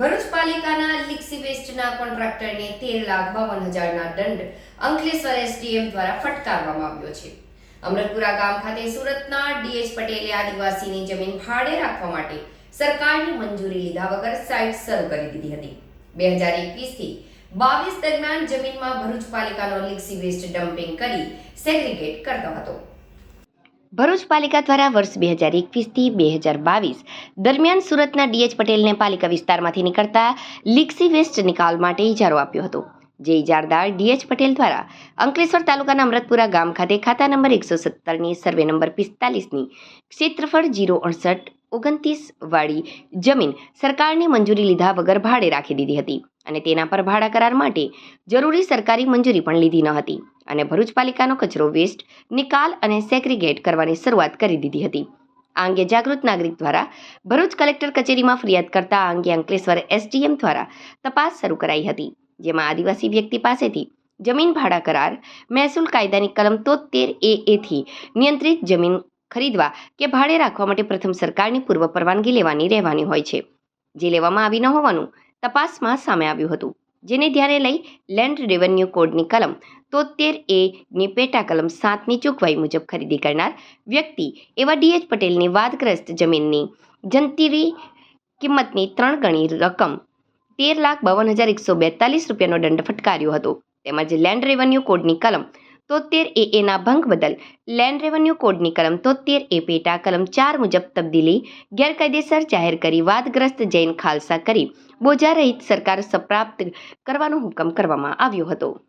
ભરૂચ પાલિકાના લિક્સી વેસ્ટના કોન્ટ્રાક્ટરને તેર લાખ બાવન હજારના દંડ અંકલેશ્વર એસડીએમ દ્વારા ફટકારવામાં આવ્યો છે. અમરતપુરા ગામ ખાતે સુરતના ડીએચ પટેલે આદિવાસીની જમીન ભાડે રાખવા માટે સરકારની મંજૂરી લીધા વગર સાઇટ શરૂ કરી દીધી હતી. બે હજાર એકવીસથી બાવીસ દરમિયાન જમીનમાં ભરૂચ પાલિકાનો લિક્સી વેસ્ટ ડમ્પિંગ કરી સેગ્રીગેટ કરતો હતો. ભરૂચ પાલિકા દ્વારા વર્ષ બે હજાર એકવીસથી બે હજાર બાવીસ દરમિયાન સુરતના ડીએચ પટેલને પાલિકા વિસ્તારમાંથી નીકળતા લીક્સી વેસ્ટ નિકાલ માટે ઇજારો આપ્યો હતો. જે ઇજારદાર ડીએચ પટેલ દ્વારા અંકલેશ્વર તાલુકાના અમરતપુરા ગામ ખાતે ખાતા નંબર એકસો સત્તરની સર્વે નંબર પિસ્તાલીસની ક્ષેત્રફળ જીરો અડસઠ ઓગણત્રીસ વાળી જમીન સરકારની મંજૂરી લીધા વગર ભાડે રાખી દીધી હતી. અને તેના પર ભાડા કરાર માટે જરૂરી સરકારી મંજૂરી પણ લીધી ન હતી અને ભરૂચ પાલિકાનો કચરો વેસ્ટ નિકાલ અને સેગ્રીગેટ કરવાની શરૂઆત કરી દીધી હતી. આ અંગે જાગૃત નાગરિક દ્વારા ભરૂચ કલેક્ટર કચેરીમાં ફરિયાદ કરતા આ અંગે અંકલેશ્વર એસડીએમ દ્વારા તપાસ શરૂ કરાઈ હતી, જેમાં આદિવાસી વ્યક્તિ પાસેથી જમીન ભાડા કરાર, મહેસૂલ કાયદાની કલમ તોતેર એ એથી નિયંત્રિત જમીન ખરીદવા કે ભાડે રાખવા માટે પ્રથમ સરકારની પૂર્વ પરવાનગી લેવાની રહેવાની હોય છે. જે લેવામાં આવી ન હોવાનું તપાસમાં સામે આવ્યું હતું, જેને ધ્યાને લઈ લેન્ડ રેવન્યુ કોડની કલમ તોતેર એ ની પેટા કલમ સાતની જોગવાઈ મુજબ ખરીદી કરનાર વ્યક્તિ એવા ડીએચ પટેલની વાદગ્રસ્ત જમીનની જંતીરી કિંમતની ત્રણ ગણી રકમ તેર લાખ બાવન હજાર એકસો બેતાલીસ રૂપિયાનો દંડ ફટકાર્યો હતો. તેમજ લેન્ડ રેવન્યુ કોડની કલમ તોતેર એ એના ભંગ બદલ લેન્ડ રેવન્યુ કોડની કલમ તોતેર એ પેટા કલમ ચાર મુજબ તબદીલી, ગેરકાયદેસર જાહેર કરી, વાદગ્રસ્ત જૈન ખાલસા કરી, બોજા રહિત સરકાર સપ્રાપ્ત કરવાનો હુકમ કરવામાં આવ્યો હતો.